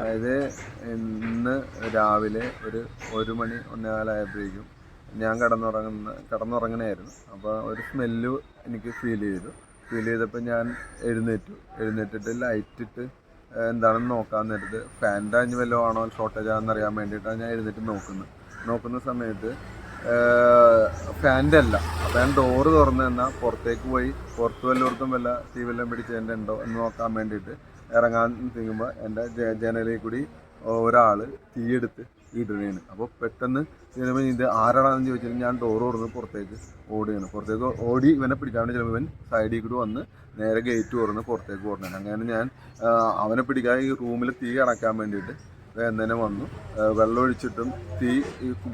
അതായത് ഇന്ന് രാവിലെ ഒരു ഒരു മണി ഒന്നേകാലായപ്പോഴേക്കും ഞാൻ കിടന്നുറങ്ങുന്ന കിടന്നുറങ്ങണമായിരുന്നു അപ്പോൾ ഒരു സ്മെല്ല് എനിക്ക് ഫീൽ ചെയ്തു. ഫീൽ ചെയ്തപ്പോൾ ഞാൻ എഴുന്നേറ്റു. എഴുന്നേറ്റിട്ട് ലൈറ്റിട്ട് എന്താണെന്ന് നോക്കാൻ നേരത്ത് ഫാന്റെ അഞ്ഞ് വല്ലതും ആണോ ഷോർട്ടേജ് ആണെന്ന് അറിയാൻ വേണ്ടിയിട്ടാണ് ഞാൻ എഴുന്നേറ്റ് നോക്കുന്നത്. നോക്കുന്ന സമയത്ത് ഫാന്റെ അല്ല ഞാൻ ഡോറ് തുറന്നു തന്നാൽ പുറത്തേക്ക് പോയി പുറത്ത് വല്ലയിടത്തും വല്ല തീ വല്ലതും പിടിച്ചതിന്റെ ഉണ്ടോ എന്ന് നോക്കാൻ വേണ്ടിയിട്ട് ഇറങ്ങാൻ തിങ്ങുമ്പോൾ എന്റെ ജനലിൽ കൂടി ഒരാൾ തീയെടുത്ത് ഇടുകയാണ്. അപ്പോൾ പെട്ടെന്ന് ചിലപ്പോൾ ഇത് ആരാണെന്ന് ചോദിച്ചാൽ ഞാൻ ഡോർ തുറന്ന് പുറത്തേക്ക് ഓടുകയാണ്. പുറത്തേക്ക് ഓടി ഇവനെ പിടിക്കാൻ വേണ്ടി ചിലപ്പോൾ ഇവൻ സൈഡിൽ കൂടി വന്ന് നേരെ ഗേറ്റ് തുറന്ന് പുറത്തേക്ക് ഓടണം അങ്ങനെ ഞാൻ അവനെ പിടിക്കാൻ ഈ റൂമിൽ തീ അടക്കാൻ വേണ്ടിയിട്ട് തന്നെ വന്നു. വെള്ളമൊഴിച്ചിട്ടും തീ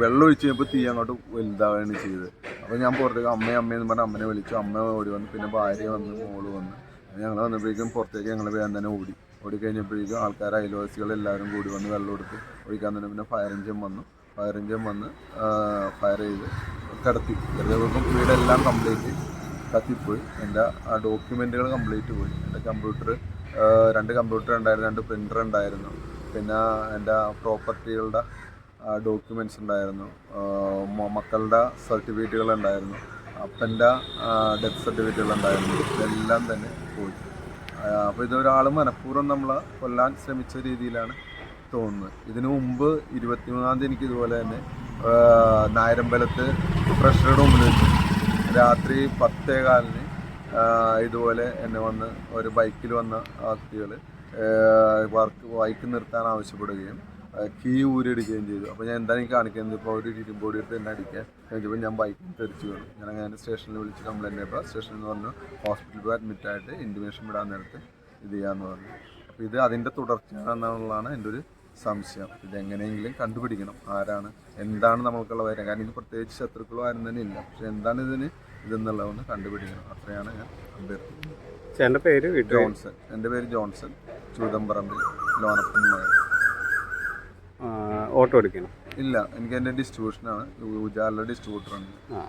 വെള്ളമൊഴിച്ച് കഴിഞ്ഞപ്പോൾ തീ അങ്ങോട്ട് വലുതാവുകയാണ് ചെയ്തത്. അപ്പോൾ ഞാൻ പുറത്തേക്ക് അമ്മയെ അമ്മയെന്ന് പറഞ്ഞ് അമ്മനെ വിളിച്ചു. അമ്മ ഓടി വന്നു പിന്നെ ഭാര്യ വന്ന് മോൾ വന്നു. ഞങ്ങൾ വന്നപ്പോഴേക്കും പുറത്തേക്ക് ഞങ്ങൾ വേഗം തന്നെ ഓടി. ഓടി കഴിഞ്ഞപ്പോഴേക്കും ആൾക്കാർ അയൽവാസികൾ എല്ലാവരും കൂടി വന്ന് വെള്ളം എടുത്ത് ഒഴിക്കാൻ തന്നെ പിന്നെ ഫയർ എഞ്ചിൻ വന്നു. ഫയർ എഞ്ചിൻ വന്ന് ഫയർ ചെയ്ത് കിടത്തി. കിടത്തിയപ്പോഴേക്കും വീടെല്ലാം കംപ്ലീറ്റ് കത്തിപ്പോയി. എന്റെ ആ ഡോക്യുമെന്റുകൾ കംപ്ലീറ്റ് പോയി. എന്റെ കമ്പ്യൂട്ടർ രണ്ട് കമ്പ്യൂട്ടർ ഉണ്ടായിരുന്നു രണ്ട് പ്രിന്റർ ഉണ്ടായിരുന്നു. പിന്നെ എന്റെ പ്രോപ്പർട്ടികളുടെ ഡോക്യുമെന്റ്സ് ഉണ്ടായിരുന്നു. മക്കളുടെ സർട്ടിഫിക്കറ്റുകൾ ഉണ്ടായിരുന്നു. അപ്പന്റെ ഡെത്ത് സർട്ടിഫിക്കറ്റുകൾ ഉണ്ടായിരുന്നു. ഇതെല്ലാം തന്നെ പോയി. അപ്പോൾ ഇതൊരാൾ മനഃപൂർവം നമ്മളെ കൊല്ലാൻ ശ്രമിച്ച രീതിയിലാണ് തോന്നുന്നത്. ഇതിനു മുമ്പ് ഇരുപത്തിമൂന്നാം തീയതി എനിക്ക് ഇതുപോലെ തന്നെ നായരമ്പലത്ത് പ്രഷറുടെ മുമ്പിൽ വെച്ച്. രാത്രി പത്തേകാലിന് ഇതുപോലെ എന്നെ വന്ന് ഒരു ബൈക്കിൽ വന്ന വ്യക്തികൾ വർക്ക് വൈക്ക് നിർത്താൻ ആവശ്യപ്പെടുകയും കീ ഊരിടുകയും ചെയ്തു. അപ്പോൾ ഞാൻ എന്താണ് ഈ കാണിക്കുന്നത് ഇപ്പോൾ ഒരു ഇരുമ്പോടി എടുത്ത് എന്നെ അടിക്കാൻ. കഴിഞ്ഞപ്പോൾ ഞാൻ ബൈക്കിൽ തെറിച്ച് വീണു. ഞാൻ അങ്ങനെ സ്റ്റേഷനിൽ വിളിച്ച് കംപ്ലയിന്റ് ചെയ്യപ്പോൾ സ്റ്റേഷനിൽ നിന്ന് പറഞ്ഞു ഹോസ്പിറ്റലിൽ അഡ്മിറ്റ് ആയിട്ട് ഇന്റിമേഷൻ വിടാൻ നേരത്ത് ഇത് ചെയ്യാമെന്ന് പറഞ്ഞു. അപ്പോൾ ഇത് അതിന്റെ തുടർച്ചയാണെന്നുള്ളതാണ് എന്റെ ഒരു സംശയം. ഇതെങ്ങനെയെങ്കിലും കണ്ടുപിടിക്കണം. ആരാണ് എന്താണ് നമ്മൾക്കുള്ള വരുന്നത് കാരണം ഇത് പ്രത്യേകിച്ച് ശത്രുക്കളോ ആരും തന്നെ ഇല്ല. പക്ഷെ എന്താണ് ഇതിന് ഇതെന്നുള്ളതൊന്ന് കണ്ടുപിടിക്കണം. അത്രയാണ് ഞാൻ അഭ്യർത്ഥിക്കുന്നത്. എന്റെ പേര് ജോൺസൺ. എന്റെ പേര് ജോൺസൺ. ചൂതമ്പറമ്പിൽ ലോനപ്പൻ മകൻ ഓട്ടോ എടുക്കണം? ഇല്ല എനിക്ക് എന്റെ ഡിസ്ട്രിബ്യൂഷനാണ് ഉജാല ഡിസ്ട്രിബ്യൂട്ടറാണ് ആ